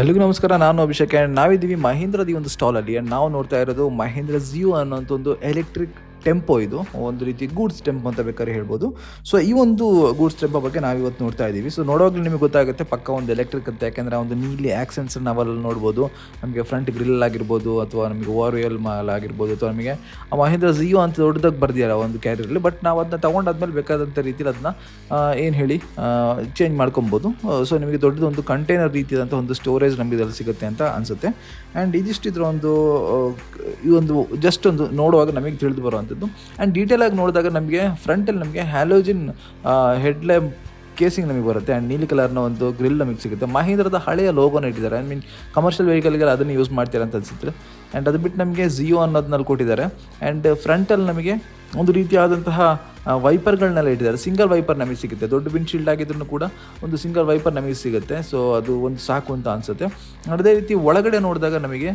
ಎಲ್ರಿಗೂ ನಮಸ್ಕಾರ, ನಾನು ಅಭಿಷೇಕ್ ಆ್ಯಂಡ್ ನಾವಿದ್ದೀವಿ ಮಹೇಂದ್ರದ ಈ ಒಂದು ಸ್ಟಾಲಲ್ಲಿ ಆ್ಯಂಡ್ ನಾವು ನೋಡ್ತಾ ಇರೋದು ಮಹೇಂದ್ರ ಜಿಯೋ ಅನ್ನೋಂಥ ಒಂದು ಎಲೆಕ್ಟ್ರಿಕ್ ಟೆಂಪೋ ಇದು. ಒಂದು ರೀತಿ ಗೂಡ್ಸ್ ಟೆಂಪೋ ಅಂತ ಬೇಕಾದ್ರೆ ಹೇಳ್ಬೋದು. ಸೊ ಈ ಒಂದು ಗೂಡ್ಸ್ ಟೆಂಪೋ ಬಗ್ಗೆ ನಾವು ಇವತ್ತು ನೋಡ್ತಾ ಇದ್ದೀವಿ. ಸೊ ನೋಡೋವಾಗಲೂ ನಿಮಗೆ ಗೊತ್ತಾಗುತ್ತೆ ಪಕ್ಕ ಒಂದು ಎಲೆಕ್ಟ್ರಿಕ್ ಅಂತ. ಯಾಕೆಂದರೆ ಒಂದು ನೀಲಿ ಆ್ಯಕ್ಸೆನ್ಸ್ ನಾವಲ್ಲಿ ನೋಡ್ಬೋದು. ನಮಗೆ ಫ್ರಂಟ್ ಗ್ರಿಲ್ ಆಗಿರ್ಬೋದು ಅಥವಾ ನಮಗೆ ಓರಿಯಲ್ ಮಾಲ್ ಆಗಿರ್ಬೋದು ಅಥವಾ ನಮಗೆ ಮಹೇಂದ್ರ ಜಿಯೋ ಅಂತ ದೊಡ್ಡದಾಗಿ ಬರ್ದಿಯಲ್ಲ ಒಂದು ಕ್ಯಾರಿಯರಲ್ಲಿ ಬಟ್ ನಾವು ಅದನ್ನ ತೊಗೊಂಡಾದ್ಮೇಲೆ ಬೇಕಾದಂಥ ರೀತಿಯಲ್ಲಿ ಅದನ್ನ ಏನು ಹೇಳಿ ಚೇಂಜ್ ಮಾಡ್ಕೊಬೋದು. ಸೊ ನಿಮಗೆ ದೊಡ್ಡದೊಂದು ಕಂಟೈನರ್ ರೀತಿಯಾದಂಥ ಒಂದು ಸ್ಟೋರೇಜ್ ನಮಗೆ ಇದರಲ್ಲಿ ಸಿಗುತ್ತೆ ಅಂತ ಅನಿಸುತ್ತೆ. ಆ್ಯಂಡ್ ಇದಿಷ್ಟು ಇದರ ಒಂದು ಈ ಒಂದು ಜಸ್ಟ್ ಒಂದು ನೋಡುವಾಗ ನಮಗೆ ತಿಳಿದು ಬರುವಂಥದ್ದು ಆ್ಯಂಡ್ ಡೀಟೇಲ್ ಆಗಿ ನೋಡಿದಾಗ ನಮಗೆ ಫ್ರಂಟಲ್ಲಿ ನಮಗೆ ಹ್ಯಾಲೋಜಿನ್ ಹೆಡ್ ಲ್ಯಾಂಪ್ ಕೇಸಿಂಗ್ ನಮಗೆ ಬರುತ್ತೆ. ಆ್ಯಂಡ್ ನೀಲಿ ಕಲರ್ನ ಒಂದು ಗ್ರಿಲ್ ನಮಗೆ ಸಿಗುತ್ತೆ. ಮಹೀಂದ್ರದ ಹಳೆಯ ಲೋಗೋನ ಇಟ್ಟಿದ್ದಾರೆ. ಐ ಮೀನ್ ಕಮರ್ಷಿಯಲ್ ವೆಹಿಕಲ್ಗೆ ಅದನ್ನು ಯೂಸ್ ಮಾಡ್ತೀರ ಅಂತ ಅನಿಸುತ್ತೆ. ಆ್ಯಂಡ್ ಅದು ಬಿಟ್ಟು ನಮಗೆ ಜಿಯೋ ಅನ್ನೋದನ್ನಲ್ಲಿ ಕೊಟ್ಟಿದ್ದಾರೆ. ಆ್ಯಂಡ್ ಫ್ರಂಟಲ್ಲಿ ನಮಗೆ ಒಂದು ರೀತಿಯಾದಂತಹ ವೈಪರ್ಗಳನ್ನೆಲ್ಲ ಇಟ್ಟಿದ್ದಾರೆ. ಸಿಂಗಲ್ ವೈಪರ್ ನಮಗೆ ಸಿಗುತ್ತೆ. ದೊಡ್ಡ ವಿಂಡ್ಶೀಲ್ಡ್ ಆಗಿದ್ರು ಕೂಡ ಒಂದು ಸಿಂಗಲ್ ವೈಪರ್ ನಮಗೆ ಸಿಗುತ್ತೆ. ಸೊ, ಅದು ಒಂದು ಸಾಕು ಅಂತ ಅನಿಸುತ್ತೆ. ಅದೇ ರೀತಿ ಒಳಗಡೆ ನೋಡಿದಾಗ ನಮಗೆ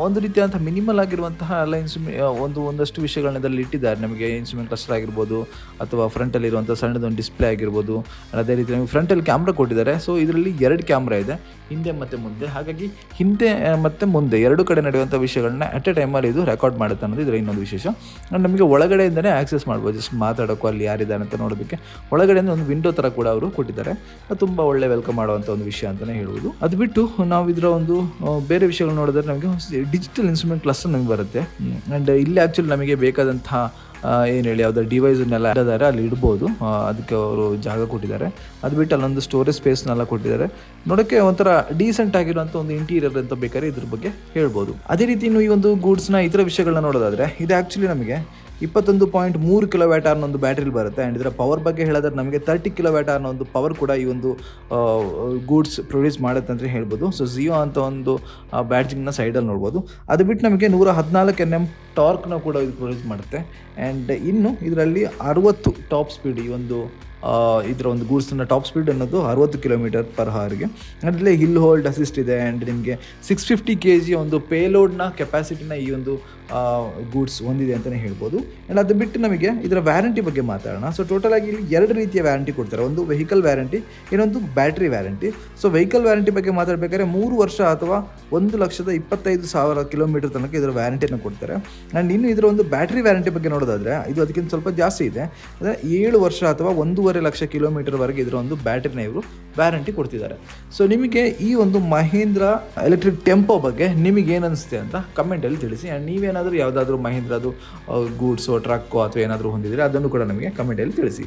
ಒಂದು ರೀತಿಯಾದಂಥ ಮಿನಿಮಲ್ ಆಗಿರುವಂತಹ ಎಲ್ಲ ಇನ್ಸ್ಟ್ರೂಮೆ ಒಂದು, ಒಂದಷ್ಟು ವಿಷಯಗಳನ್ನ ಇಟ್ಟಿದ್ದಾರೆ. ನಮಗೆ ಇನ್ಸ್ಟ್ರೂಮೆಂಟ್ ಕ್ಲಸ್ಟರ್ ಆಗಿರ್ಬೋದು, ಅಥವಾ ಫ್ರಂಟಲ್ಲಿರುವಂಥ ಸಣ್ಣದೊಂದು ಡಿಸ್ಪ್ಲೇ ಆಗಿರ್ಬೋದು. ಅದೇ ರೀತಿ ನಮಗೆ ಫ್ರಂಟಲ್ಲಿ ಕ್ಯಾಮ್ರಾ ಕೊಟ್ಟಿದ್ದಾರೆ. ಸೊ, ಇದರಲ್ಲಿ ಎರಡು ಕ್ಯಾಮ್ರಾ ಇದೆ. ಹಿಂದೆ ಮತ್ತು ಮುಂದೆ. ಹಾಗಾಗಿ ಹಿಂದೆ ಮತ್ತು ಮುಂದೆ ಎರಡು ಕಡೆ ನಡೆಯುವಂಥ ವಿಷಯಗಳನ್ನ ಅಟ್ ಎ ಟೈಮಲ್ಲಿ ಇದು ರೆಕಾರ್ಡ್ ಮಾಡುತ್ತೆ ಅನ್ನೋದು ಇದರ ಇನ್ನೊಂದು ವಿಶೇಷ. ನಮಗೆ ನಮಗೆ ಒಳಗಡೆಯಿಂದನೇ ಆಕ್ಸೆಸ್ ಮಾಡ್ಬೋದು. ಜಸ್ಟ್ ಮಾತಾಡೋಕ್ಕೂ ಅಲ್ಲಿ ಯಾರಿದ್ದಾರೆ ಅಂತ ನೋಡೋದಕ್ಕೆ. ಒಳಗಡೆಯಿಂದ ಒಂದು ವಿಂಡೋ ಥರ ಕೂಡ ಅವರು ಕೊಟ್ಟಿದ್ದಾರೆ. ಅದು ತುಂಬ ಒಳ್ಳೆ ವೆಲ್ಕಮ್ ಮಾಡುವಂಥ ಒಂದು ವಿಷಯ ಅಂತಲೇ ಹೇಳ್ಬೋದು. ಅದು ಬಿಟ್ಟು ನಾವು ಇದರ ಒಂದು ಬೇರೆ ವಿಷಯಗಳು ನೋಡಿದ್ರೆ ನಮಗೆ ಡಿಜಿಟಲ್ ಇನ್ಸ್ಟ್ರೂಮೆಂಟ್ ಕ್ಲಾಸ್ ನಮಗೆ ಬರುತ್ತೆ. ಆ್ಯಂಡ್ ಇಲ್ಲಿ ಆ್ಯಕ್ಚುಲಿ ನಮಗೆ ಬೇಕಾದಂಥ ಏನು ಹೇಳಿ ಯಾವುದೋ ಡಿವೈಸನ್ನೆಲ್ಲ ಇಡೋದಾರೆ ಅಲ್ಲಿ ಇಡ್ಬೋದು. ಅದಕ್ಕೆ ಅವರು ಜಾಗ ಕೊಟ್ಟಿದ್ದಾರೆ. ಅದು ಬಿಟ್ಟು ಅಲ್ಲೊಂದು ಸ್ಟೋರೇಜ್ ಸ್ಪೇಸ್ನೆಲ್ಲ ಕೊಟ್ಟಿದ್ದಾರೆ. ನೋಡೋಕ್ಕೆ ಒಂಥರ ಡೀಸೆಂಟ್ ಆಗಿರುವಂಥ ಒಂದು ಇಂಟೀರಿಯರ್ ಅಂತ ಬೇಕಾದ್ರೆ ಇದ್ರ ಬಗ್ಗೆ ಹೇಳ್ಬೋದು. ಅದೇ ರೀತಿ ಈ ಒಂದು ಗೂಡ್ಸ್ನ ಇತರ ವಿಷಯಗಳನ್ನ ನೋಡೋದಾದರೆ, ಇದು ಆ್ಯಕ್ಚುಲಿ ನಮಗೆ ಇಪ್ಪತ್ತೊಂದು ಪಾಯಿಂಟ್ ಮೂರು ಕಿಲೋ ವ್ಯಾಟ್ ಒಂದು ಬ್ಯಾಟ್ರಿಲಿ ಬರುತ್ತೆ. ಆ್ಯಂಡ್ ಇದರ ಪವರ್ ಬಗ್ಗೆ ಹೇಳಿದ್ರೆ ನಮಗೆ ತರ್ಟಿ ಕಿಲೋ ವ್ಯಾಟ್ ಒಂದು ಪವರ್ ಕೂಡ ಈ ಒಂದು ಗೂಡ್ಸ್ ಪ್ರೊಡ್ಯೂಸ್ ಮಾಡುತ್ತೆ ಅಂತ ಹೇಳ್ಬೋದು. ಸೊ ಜಿಯೋ ಅಂತ ಒಂದು ಬ್ಯಾಟ್ಜಿಂಗ್ನ ಸೈಡಲ್ಲಿ ನೋಡ್ಬೋದು. ಅದು ಬಿಟ್ಟು ನಮಗೆ ನೂರ ಹದಿನಾಲ್ಕು ಎನ್ ಎಂ ಟಾರ್ಕ್ನ ಕೂಡ ಇದು ಪ್ರೊಡ್ಯೂಸ್ ಮಾಡುತ್ತೆ. ಆ್ಯಂಡ್ ಇನ್ನು ಇದರಲ್ಲಿ ಅರುವತ್ತು ಟಾಪ್ ಸ್ಪೀಡ್ ಈ ಒಂದು ಇದರ ಒಂದು ಗೂಡ್ಸ್ನ ಟಾಪ್ ಸ್ಪೀಡ್ ಅನ್ನೋದು ಅರುವತ್ತು ಕಿಲೋಮೀಟರ್ ಪರ್ ಹಾರ್ಗೆ ಅದರಲ್ಲಿ ಹಿಲ್ ಹೋಲ್ಡ್ ಅಸಿಸ್ಟ್ ಇದೆ. ಆ್ಯಂಡ್ ನಿಮಗೆ ಸಿಕ್ಸ್ ಫಿಫ್ಟಿ ಕೆ ಜಿ ಒಂದು ಪೇಲೋಡ್ನ ಕೆಪಾಸಿಟಿನ ಈ ಒಂದು ಗೂಡ್ಸ್ ಹೊಂದಿದೆ ಅಂತಲೇ ಹೇಳ್ಬೋದು. ಆ್ಯಂಡ್ ಅದು ಬಿಟ್ಟು ನಮಗೆ ಇದರ ವ್ಯಾರಂಟಿ ಬಗ್ಗೆ ಮಾತಾಡೋಣ. ಸೊ ಟೋಟಲ್ ಆಗಿ ಇಲ್ಲಿ ಎರಡು ರೀತಿಯ ವ್ಯಾರಂಟಿ ಕೊಡ್ತಾರೆ. ಒಂದು ವೆಹಿಕಲ್ ವ್ಯಾರಂಟಿ ಇನ್ನೊಂದು battery warranty so vehicle warranty ಬಗ್ಗೆ ಮಾತಾಡಬೇಕಾದ್ರೆ ಮೂರು ವರ್ಷ ಅಥವಾ ಒಂದು ಲಕ್ಷದ ಇಪ್ಪತ್ತೈದು ಸಾವಿರ ಕಿಲೋಮೀಟರ್ ತನಕ ಇದರ ವ್ಯಾರಂಟಿಯನ್ನು ಕೊಡ್ತಾರೆ. ಆ್ಯಂಡ್ ಇನ್ನು ಇದರ ಒಂದು ಬ್ಯಾಟ್ರಿ ವ್ಯಾರಂಟಿ ಬಗ್ಗೆ ನೋಡೋದಾದರೆ, ಇದು ಅದಕ್ಕಿಂತ ಸ್ವಲ್ಪ ಜಾಸ್ತಿ ಇದೆ. ಅಂದರೆ ಏಳು ವರ್ಷ ಅಥವಾ ಒಂದೂವರೆ ಲಕ್ಷ ಕಿಲೋಮೀಟರ್ವರೆಗೆ ಇದರ ಒಂದು ಬ್ಯಾಟ್ರಿನ ಇವರು ವ್ಯಾರಂಟಿ ಕೊಡ್ತಿದ್ದಾರೆ. ಸೊ ನಿಮಗೆ ಈ ಒಂದು ಮಹೇಂದ್ರ ಎಲೆಕ್ಟ್ರಿಕ್ ಟೆಂಪೋ ಬಗ್ಗೆ ನಿಮಗೆ ಏನು ಅನಿಸುತ್ತೆ ಅಂತ ಕಮೆಂಟಲ್ಲಿ ತಿಳಿಸಿ. ಆ್ಯಂಡ್ ನೀವೇನಾದರೂ ಯಾವುದಾದ್ರೂ ಮಹೇಂದ್ರದು ಗೂಡ್ಸು ಟ್ರಕ್ಕೋ ಅಥವಾ ಏನಾದರೂ ಹೊಂದಿದರೆ ಅದನ್ನು ಕೂಡ ನಮಗೆ ಕಮೆಂಟಲ್ಲಿ ತಿಳಿಸಿ.